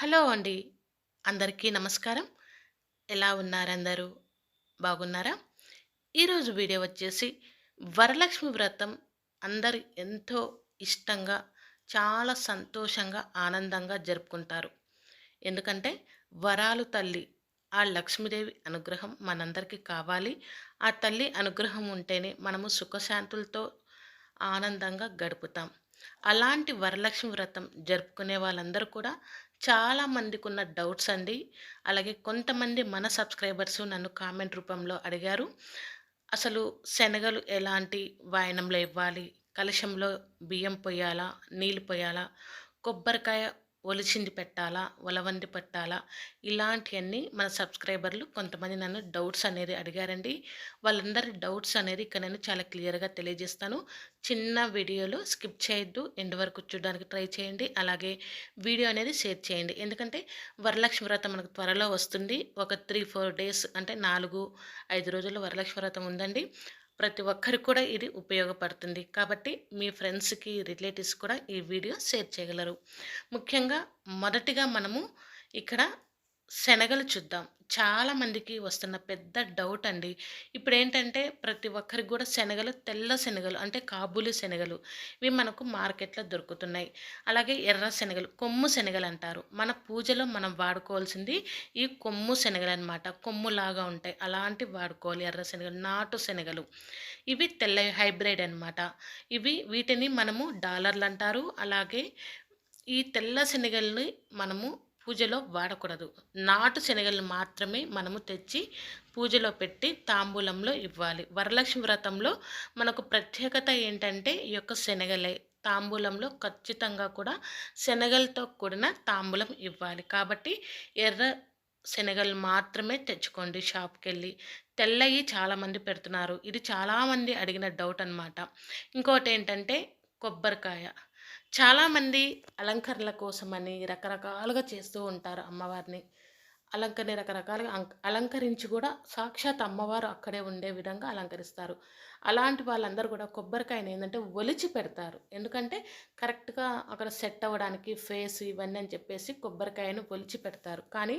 Hello అండి. అందరికీ నమస్కారం. ఎలా ఉన్నారందరూ? బాగున్నారా? ఈరోజు వీడియో వచ్చేసి వరలక్ష్మి వ్రతం అందరు ఎంతో ఇష్టంగా చాలా సంతోషంగా ఆనందంగా జరుపుకుంటారు. ఎందుకంటే వరాలు తల్లి ఆ లక్ష్మీదేవి అనుగ్రహం మనందరికీ కావాలి. ఆ తల్లి అనుగ్రహం ఉంటేనే మనము సుఖశాంతులతో ఆనందంగా గడుపుతాం. అలాంటి వరలక్ష్మి వ్రతం జరుపుకునే వాళ్ళందరూ కూడా చాలా మందికి ఉన్న డౌట్స్ అండి. అలాగే కొంతమంది మన సబ్స్క్రైబర్స్ నన్ను కామెంట్ రూపంలో అడిగారు. అసలు శనగలు ఎలాంటి వాయనంలో ఇవ్వాలి? కలశంలో బియ్యం పొయ్యాలా నీళ్ళు పొయ్యాలా కొబ్బరికాయ ఒలిచింది పెట్టాలా ఒలవంది పెట్టాలా ఇలాంటివన్నీ మన సబ్స్క్రైబర్లు కొంతమంది నన్ను డౌట్స్ అనేది అడిగారండి. వాళ్ళందరి డౌట్స్ అనేది ఇక్కడ నేను చాలా క్లియర్గా తెలియజేస్తాను. చిన్న వీడియోలో స్కిప్ చేయొద్దు ఎండ్ వరకు చూడడానికి ట్రై చేయండి. అలాగే వీడియో అనేది షేర్ చేయండి. ఎందుకంటే వరలక్ష్మి వ్రతం మనకు త్వరలో వస్తుంది. ఒక త్రీ ఫోర్ డేస్ అంటే నాలుగు ఐదు రోజుల్లో వరలక్ష్మి వ్రతం ఉందండి. ప్రతి ఒక్కరికి కూడా ఇది ఉపయోగపడుతుంది. కాబట్టి మీ ఫ్రెండ్స్కి రిలేటివ్స్ కూడా ఈ వీడియో షేర్ చేయగలరు. ముఖ్యంగా మొదటిగా మనము ఇక్కడ శనగలు చూద్దాం. చాలామందికి వస్తున్న పెద్ద డౌట్ అండి. ఇప్పుడు ఏంటంటే ప్రతి ఒక్కరికి కూడా శనగలు తెల్ల శనగలు అంటే కాబూలి శనగలు ఇవి మనకు మార్కెట్లో దొరుకుతున్నాయి. అలాగే ఎర్ర శనగలు కొమ్ము శనగలు అంటారు. మన పూజలో మనం వాడుకోవాల్సింది ఈ కొమ్ము శనగలు అనమాట కొమ్ములాగా ఉంటాయి. అలాంటివి వాడుకోవాలి ఎర్ర శనగలు నాటు శనగలు. ఇవి తెల్ల హైబ్రిడ్ అనమాట ఇవి వీటిని మనము డాలర్లు అంటారు. అలాగే ఈ తెల్ల శనగల్ని మనము పూజలో వాడకూడదు. నాటు శనగలు మాత్రమే మనము తెచ్చి పూజలో పెట్టి తాంబూలంలో ఇవ్వాలి. వరలక్ష్మి వ్రతంలో మనకు ప్రత్యేకత ఏంటంటే ఈ యొక్క శనగలే. తాంబూలంలో ఖచ్చితంగా కూడా శనగలతో కూడిన తాంబూలం ఇవ్వాలి. కాబట్టి ఎర్ర శనగలు మాత్రమే తెచ్చుకోండి షాప్కి వెళ్ళి తెల్లయి చాలామంది పెడుతున్నారు. ఇది చాలామంది అడిగిన డౌట్ అనమాట ఇంకోటి ఏంటంటే కొబ్బరికాయ. చాలామంది అలంకరణల కోసమని రకరకాలుగా చేస్తూ ఉంటారు అమ్మవారిని. అలంకరణ రకరకాలుగా అలంకరించి కూడా సాక్షాత్ అమ్మవారు అక్కడే ఉండే విధంగా అలంకరిస్తారు. అలాంటి వాళ్ళందరూ కూడా కొబ్బరికాయని ఏంటంటే ఒలిచి పెడతారు. ఎందుకంటే కరెక్ట్గా అక్కడ సెట్ అవ్వడానికి ఫేస్ ఇవన్నీ అని చెప్పేసి కొబ్బరికాయను ఒలిచి పెడతారు. కానీ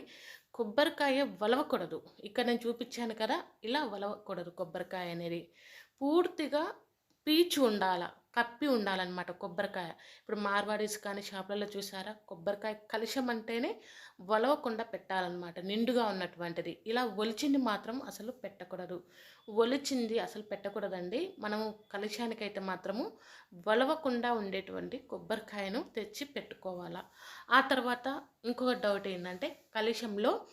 కొబ్బరికాయ వలవకూడదు. ఇక్కడ నేను చూపించాను కదా ఇలా వలవకూడదు కొబ్బరికాయ అనేది. పూర్తిగా పీచు ఉండాల. కప్పి ఉండాలన్నమాట కొబ్బరికాయ. ఇప్పుడు మార్వాడీస్ కానీ షాపులలో చూసారా? కొబ్బరికాయ కలుషం అంటేనే వలవకుండా పెట్టాలన్నమాట. నిండుగా ఉన్నటువంటిది. ఇలా ఒలిచింది మాత్రం అసలు పెట్టకూడదు. ఒలిచింది అసలు పెట్టకూడదండి. మనము కలుషానికైతే మాత్రము వలవకుండా ఉండేటువంటి కొబ్బరికాయను తెచ్చి పెట్టుకోవాలా. ఆ తర్వాత ఇంకొక డౌట్ ఏంటంటే కలుషంలో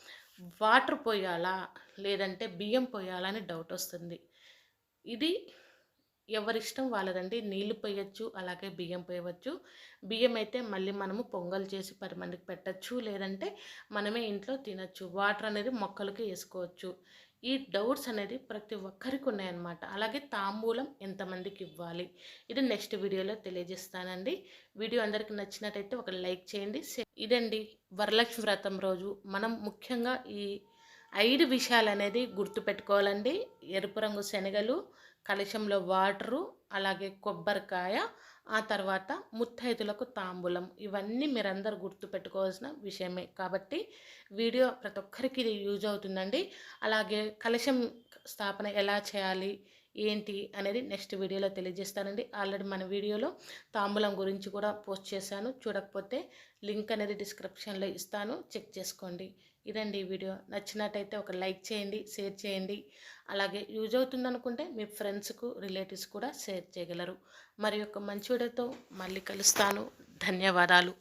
వాటర్ పోయాలా? లేదంటే బియ్యం పోయాలా? అని డౌట్ వస్తుంది. ఇది ఎవరిష్టం వాళ్ళదండి. నీళ్ళు పోయచ్చు అలాగే బియ్యం పోయవచ్చు. బియ్యం అయితే మళ్ళీ మనము పొంగల్ చేసి పది మందికి పెట్టచ్చు లేదంటే మనమే ఇంట్లో తినచ్చు. వాటర్ అనేది మొక్కలకి వేసుకోవచ్చు. ఈ డౌట్స్ అనేది ప్రతి ఒక్కరికి ఉన్నాయన్నమాట. అలాగే తాంబూలం ఎంతమందికి ఇవ్వాలి? ఇది నెక్స్ట్ వీడియోలో తెలియజేస్తానండి. వీడియో అందరికి నచ్చినట్టయితే ఒక లైక్ చేయండి. ఇదండి వరలక్ష్మి వ్రతం రోజు. మనం ముఖ్యంగా ఈ ఐదు విషయాలు అనేది గుర్తుపెట్టుకోవాలండి. ఎరుపు రంగు శనగలు కలశంలో వాటరు అలాగే కొబ్బరికాయ ఆ తర్వాత ముత్తైదులకు తాంబూలం. ఇవన్నీ మీరందరూ గుర్తుపెట్టుకోవాల్సిన విషయమే. కాబట్టి వీడియో ప్రతి ఒక్కరికి ఇది యూజ్ అవుతుందండి. అలాగే కలశం స్థాపన ఎలా చేయాలి ఏంటి అనేది నెక్స్ట్ వీడియోలో తెలియజేస్తానండి. ఆల్రెడీ మన వీడియోలో తాంబూలం గురించి కూడా పోస్ట్ చేశాను. చూడకపోతే లింక్ అనేది డిస్క్రిప్షన్లో ఇస్తాను. చెక్ చేసుకోండి. ఇదండి ఈ వీడియో. నచ్చినట్టయితే ఒక లైక్ చేయండి షేర్ చేయండి. అలాగే యూజ్ అవుతుంది అనుకుంటే మీ ఫ్రెండ్స్కు రిలేటివ్స్ కూడా షేర్ చేయగలరు. మరి ఒక మంచి వీడియోతో మళ్ళీ కలుస్తాను. ధన్యవాదాలు.